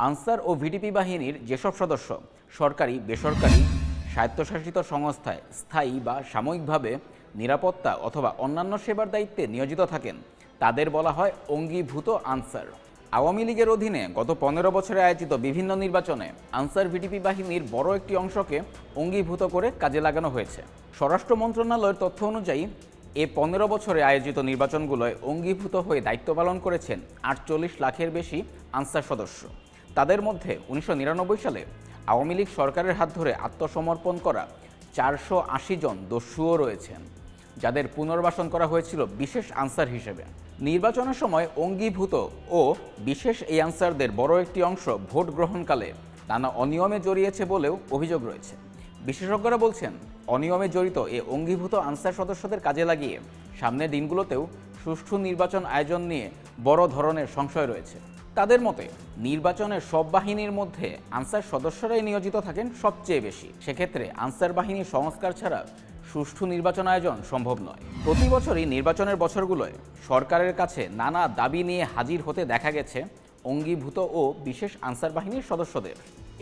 Answer ও VDP বাহিনীর যেসব সদস্য, সরকারি, বেসরকারি, স্বায়ত্তশাসিত সংস্থায় স্থায়ী বা সাময়িকভাবে নিরাপত্তা অথবা অন্যান্য সেবার দায়িত্বে নিয়োজিত থাকেন, তাদের বলা হয় অঙ্গীভূত আনসার। আওয়ামী লীগের অধীনে গত পনেরো বছরে আয়োজিত বিভিন্ন নির্বাচনে আনসার ভিডিপি বাহিনীর বড় একটি অংশকে অঙ্গীভূত করে কাজে লাগানো হয়েছে। স্বরাষ্ট্র মন্ত্রণালয়ের তথ্য অনুযায়ী, এ পনেরো বছরে আয়োজিত নির্বাচনগুলোয় অঙ্গীভূত হয়ে দায়িত্ব পালন করেছেন আটচল্লিশ লাখের বেশি আনসার সদস্য। তাদের মধ্যে উনিশশো নিরানব্বই সালে আওয়ামী লীগ সরকারের হাত ধরে আত্মসমর্পণ করা চারশো আশি জন দস্যুও রয়েছেন, যাদের পুনর্বাসন করা হয়েছিল বিশেষ আনসার হিসেবে। নির্বাচনের সময় অঙ্গীভূত ও বিশেষ এই আনসারদের বড় একটি অংশ ভোট গ্রহণকালে নানা অনিয়মে জড়িয়েছে বলেও অভিযোগ রয়েছে। বিশেষজ্ঞরা বলছেন, অনিয়মে জড়িত এ অঙ্গীভূত আনসার সদস্যদের কাজে লাগিয়ে সামনের দিনগুলোতেও সুষ্ঠু নির্বাচন আয়োজন নিয়ে বড় ধরনের সংশয় রয়েছে। তাদের মতে, নির্বাচনের সব বাহিনীর মধ্যে আনসার সদস্যরাই নিয়োজিত থাকেন সবচেয়ে বেশি। সেক্ষেত্রে আনসার বাহিনীর সংস্কার ছাড়া সুষ্ঠু নির্বাচন আয়োজন সম্ভব নয়। প্রতি বছরই নির্বাচনের বছরগুলোয় সরকারের কাছে নানা দাবি নিয়ে হাজির হতে দেখা গেছে অঙ্গীভূত ও বিশেষ আনসার বাহিনীর সদস্যদের।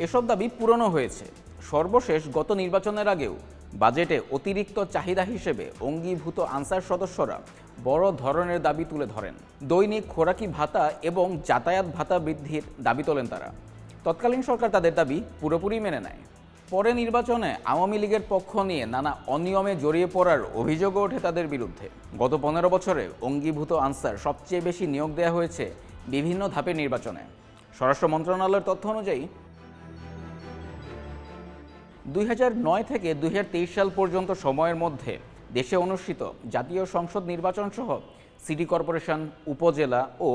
এসব দাবি পূরণও হয়েছে। সর্বশেষ গত নির্বাচনের আগেও বাজেটে অতিরিক্ত চাহিদা হিসেবে অঙ্গীভূত আনসার সদস্যরা বড় ধরনের দাবি তুলে ধরেন। দৈনিক খোরাকি ভাতা এবং যাতায়াত ভাতা বৃদ্ধির দাবি তোলেন তারা। তৎকালীন সরকার তাদের দাবি পুরোপুরি মেনে নেয়। পরে নির্বাচনে আওয়ামী লীগের পক্ষ নিয়ে নানা অনিয়মে জড়িয়ে পড়ার অভিযোগও ওঠে তাদের বিরুদ্ধে। গত পনেরো বছরে অঙ্গীভূত আনসার সবচেয়ে বেশি নিয়োগ দেওয়া হয়েছে বিভিন্ন ধাপের নির্বাচনে। স্বরাষ্ট্র মন্ত্রণালয়ের তথ্য অনুযায়ী দুই হাজার নয় থেকে দুই হাজার তেইশ সাল পর্যন্ত সময়ের মধ্যে দেশে অনুষ্ঠিত জাতীয় সংসদ নির্বাচন সহ সিটি কর্পোরেশন, উপজেলা ও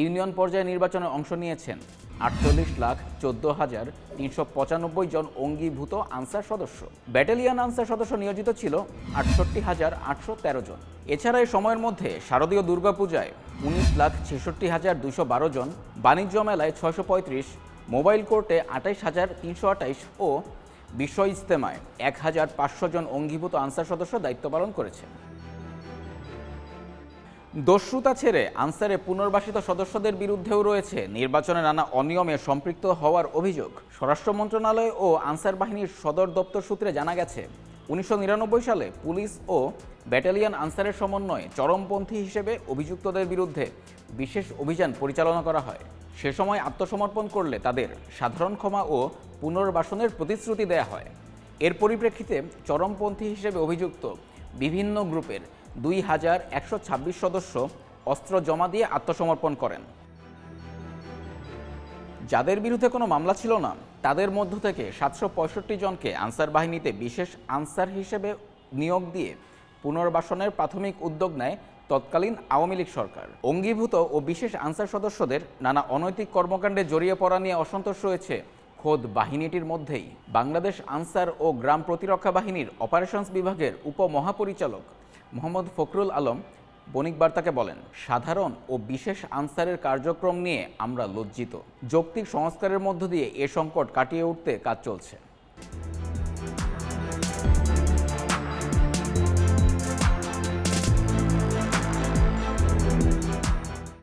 ইউনিয়ন পর্যায়ে নির্বাচনে অংশ নিয়েছেন। আটচল্লিশ লাখ চোদ্দ হাজার তিনশো পঁচানব্বই জন অঙ্গীভূত আনসার সদস্য। ব্যাটালিয়ান আনসার সদস্য নিয়োজিত ছিল আটষট্টি হাজার আটশো তেরো জন। এছাড়া এই সময়ের মধ্যে শারদীয় দুর্গাপূজায় উনিশ লাখ ছেষট্টি হাজার দুশো বারো জন, বাণিজ্য মেলায় ছয়শো পঁয়ত্রিশ, মোবাইল কোর্টে আঠাইশ হাজার তিনশো আঠাইশ ও বিশ্ব ইজতেমায় এক হাজার পাঁচশো জন অঙ্গীভূত আনসার সদস্য দায়িত্ব পালন করেছে। দস্যুতা ছেড়ে আনসারে পুনর্বাসিত সদস্যদের বিরুদ্ধেও রয়েছে নির্বাচনে নানা অনিয়মে সম্পৃক্ত হওয়ার অভিযোগ। স্বরাষ্ট্র মন্ত্রণালয় ও আনসার বাহিনীর সদর দপ্তর সূত্রে জানা গেছে, উনিশশো নিরানব্বই সালে পুলিশ ও ব্যাটালিয়ন আনসারের সমন্বয়ে চরমপন্থী হিসেবে অভিযুক্তদের বিরুদ্ধে বিশেষ অভিযান পরিচালনা করা হয়। সে সময় আত্মসমর্পণ করলে তাদের সাধারণ ক্ষমা ও পুনর্বাসনের প্রতিশ্রুতি দেয়া হয়। এর পরিপ্রেক্ষিতে চরমপন্থী হিসেবে অভিযুক্ত বিভিন্ন গ্রুপের দুই হাজার একশো ছাব্বিশ সদস্য অস্ত্র জমা দিয়ে আত্মসমর্পণ করেন। যাদের বিরুদ্ধে কোনো মামলা ছিল না, তাদের মধ্য থেকে সাতশো পঁয়ষট্টি জনকে আনসার বাহিনীতে বিশেষ আনসার হিসেবে নিয়োগ দিয়ে পুনর্বাসনের প্রাথমিক উদ্যোগ নেয় তৎকালীন আওয়ামী লীগ সরকার। অঙ্গীভূত ও বিশেষ আনসার সদস্যদের নানা অনৈতিক কর্মকাণ্ডে জড়িয়ে পড়া নিয়ে অসন্তোষ রয়েছে খোদ বাহিনীটির মধ্যেই বাংলাদেশ আনসার ও গ্রাম প্রতিরক্ষা বাহিনীর অপারেশনস বিভাগের উপমহাপরিচালক মোহাম্মদ ফখরুল আলম বণিক বার্তাকে বলেন, সাধারণ ও বিশেষ আনসারের কার্যক্রম নিয়ে আমরা লজ্জিত। যৌক্তিক সংস্কারের মধ্য দিয়ে এ সংকট কাটিয়ে উঠতে কাজ চলছে।